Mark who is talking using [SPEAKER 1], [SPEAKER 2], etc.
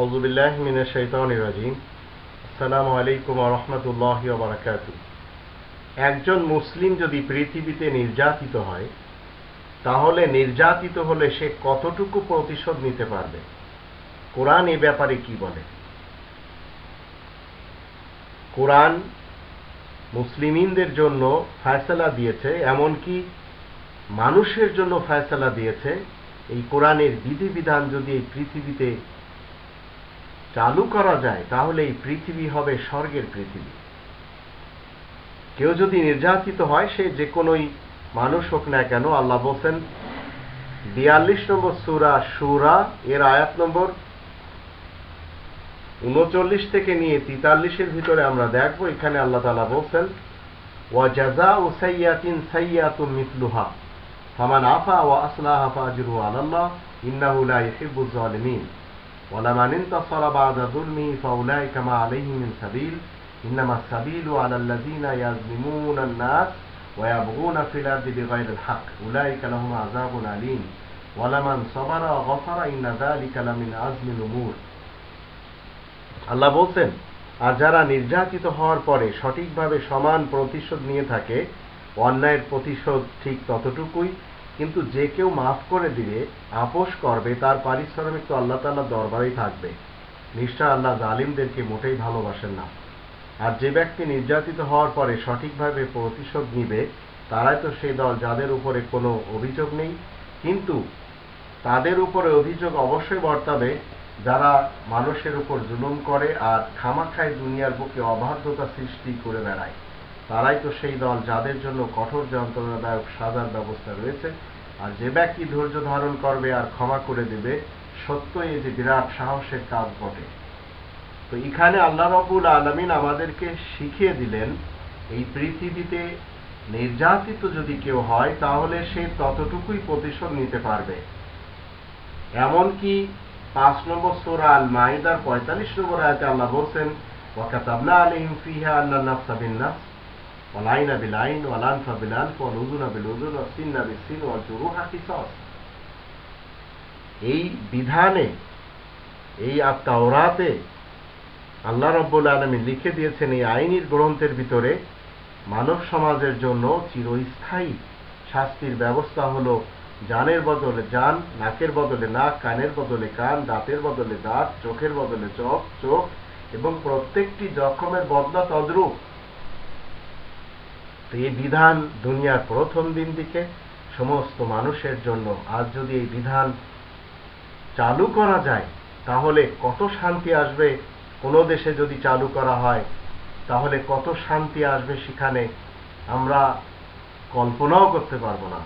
[SPEAKER 1] আউজুবিল্লাহ মিনা শৈতান রাজিম। আসসালামু আলাইকুম রহমতুল্লাহ বারাকাত একজন মুসলিম যদি পৃথিবীতে নির্যাতিত হয়, তাহলে নির্যাতিত হলে সে কতটুকু প্রতিশোধ নিতে পারবে? কোরআন এ ব্যাপারে কি বলে? কোরআন মুসলিমিনদের জন্য ফায়সালা দিয়েছে, এমনকি মানুষের জন্য ফায়সালা দিয়েছে। এই কোরআনের বিধিবিধান যদি এই পৃথিবীতে চালু করা যায়, তাহলে এই পৃথিবী হবে স্বর্গের পৃথিবী। কেউ যদি নির্যাতিত হয়, সে যে কোনোই মানুষ হোক না কেন, আল্লাহ বলছেন, বিয়াল্লিশ নম্বর সুরা সুরা এর আয়াত নম্বর উনচল্লিশ থেকে নিয়ে তিতাল্লিশের ভিতরে আমরা দেখব, এখানে আল্লাহ তালা বলছেন ওয়াজাজা ও সাইয়াতিন সাইয়াতুন মিথলুহা ফামান আফা ওয়া আসলাহা ফাজরু আলাল্লাহ, ইন্নাহু লা জালিমিন। ولمن انتصر بعد ظلمه فأولئك ما عليهم من سبيل إنما السبيل على الذين يظلمون الناس ويبغون في الأرض بغير الحق أولئك لهم عذاب أليم ولمن صبر وغفر إن ذلك لمن عزم الأمور আল্লাহ বলছেন আর যারা নির্যাতিত হওয়ার পরে সঠিকভাবে সমান প্রতিশোধ নিয়ে থাকে অন্যায়ের প্রতিশোধ ঠিক ততটুকুই কিন্তু যে কেউ মাফ করে দিলে আপোষ করবে, তার পারিশ্রমিক তো আল্লাহ তাল্লাহ দরবারেই থাকবে। নিশ্চয় আল্লাহ জালিমদেরকে মোটেই ভালোবাসেন না। আর যে ব্যক্তি নির্যাতিত হওয়ার পরে সঠিকভাবে প্রতিশোধ নিবে, তারাই তো সেই দল যাদের উপরে কোনো অভিযোগ নেই। কিন্তু তাদের উপরে অভিযোগ অবশ্যই বর্তাবে, যারা মানুষের উপর জুলুম করে আর খামাখায় দুনিয়ার বুকে অবাধ্যতা সৃষ্টি করে বেড়ায়। তারাই তো সেই দল যাদের জন্য কঠোর যন্ত্রণাদায়ক সাজার ব্যবস্থা রয়েছে। আর যে ব্যক্তি ধৈর্য ধারণ করবে আর ক্ষমা করে দেবে, সত্যই এই যে বিরাট সাহসের কাজ বটে। তো এখানে আল্লাহ রবুল আলমিন আমাদেরকে শিখিয়ে দিলেন, এই পৃথিবীতে নির্যাতিত যদি কেউ হয়, তাহলে সে ততটুকুই প্রতিশোধ নিতে পারবে। এমনকি পাঁচ নম্বর সোরা আল মাইদার পঁয়তাল্লিশ নম্বর আয়তে আল্লাহ বলছেন ওয়াকাতাবনা আলাইহিম ফিহা আন্না নাফসা বিন নাফস। বিল আনফ ওয়ালউযুনা বিল উযুন ওয়াসিন্না বিস সিন ওয়াল জুরুহা এই বিধানে, এই আত্মাওরাতে আল্লাহ রব্বুল আলমী লিখে দিয়েছেন এই আইনের গ্রন্থের ভিতরে, মানব সমাজের জন্য চিরস্থায়ী শাস্তির ব্যবস্থা হলো জানের বদলে জান, নাকের বদলে নাক, কানের বদলে কান, দাঁতের বদলে দাঁত, চোখের বদলে চোখ চোখ এবং প্রত্যেকটি জখমের বদলা তদ্রূপ। তো এই বিধান দুনিয়ার প্রথম দিন দিকে সমস্ত মানুষের জন্য আজ যদি এই বিধান চালু করা যায়, তাহলে কত শান্তি আসবে? কোনো দেশে যদি চালু করা হয়, তাহলে কত শান্তি আসবে সেখানে আমরা কল্পনাও করতে পারব না।